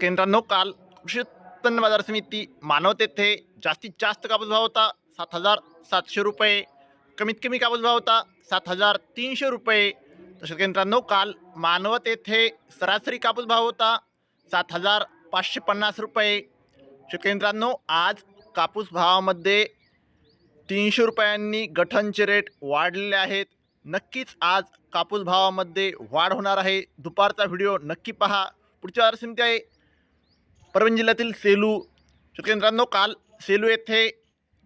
केंद्रांनो काल कृषी उत्पन्न बाजार समिती मानवत येथे जास्तीत जास्त कापूस भाव होता सात हजार सातशे रुपये कमीत कमी कापूस भाव होता सात हजार तीनशे रुपये. तर शेतकरी मित्रांनो काल मानवत येथे सरासरी कापूस भाव होता सात हजार पाचशे पन्नास रुपये. शेतकऱ्यांनो आज कापूस भावामध्ये तीनशे रुपयांनी गठनचे रेट वाढलेले आहेत. नक्कीच आज कापूस भावामध्ये वाढ होणार आहे. दुपारचा व्हिडिओ नक्की पहा. पुढच्या समिती आहे. परभणी जिल्ह्यातील सेलू. शेतकऱ्यांनो काल सेलू येथे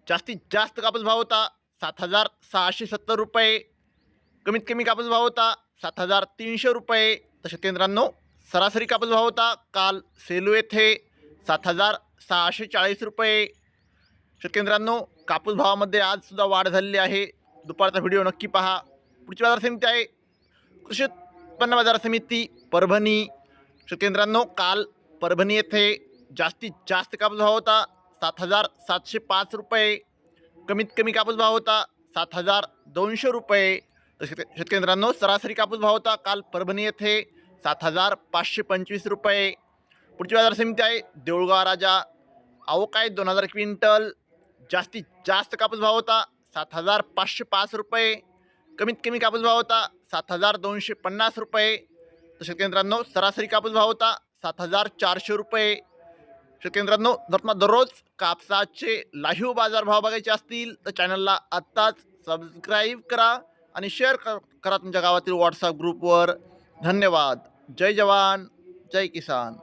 जास्तीत जास्त कापूस भाव होता. सात हजार सहाशे सत्तर रुपये. कमीत कमी कापूस भाव होता सात हजार तीनशे रुपये. तर शेतकऱ्यांनो सरासरी कापूस भाव होता काल सेलू येथे सात हजार सहाशे चाळीस रुपये. शेतकऱ्यांनो कापूस भावामध्ये आजसुद्धा वाढ झालेली आहे. दुपारचा व्हिडिओ नक्की पहा. पुढची बाजार समिती आहे. कृषी उत्पन्न बाजार समिती परभणी. शेतकऱ्यांनो काल परभणी येथे जास्तीत जास्त कापूस भाव होता. सात हजार सातशे पाच रुपये. कमीत कमी कापूस भाव होता सात हजार दोनशे रुपये. तर शेत सरासरी कापूस भाव होता काल परभणी येथे सात हजार पाचशे पंचवीस रुपये. पुढची बाजार समिती आहे देऊळगाव राजा. अवकाय दोन हजार क्विंटल. जास्तीत जास्त कापूस भाव होता सात हजार पाचशे पाच रुपये. कमीत कमी कापूस भाव होता सात हजार दोनशे पन्नास रुपये. तर शेतकऱ्यांनो सरासरी कापूस भाव होता सात हजार चारशे रुपये. शेतकऱ्यांनो जर तुम्हाला दररोज कापसाचे लाईव्ह बाजारभाव बघायचे असतील तर चॅनलला आत्ताच सबस्क्राईब करा आणि शेअर करा तुमच्या गावातील व्हॉट्सअप ग्रुपवर. धन्यवाद. जय जवान जय किसान.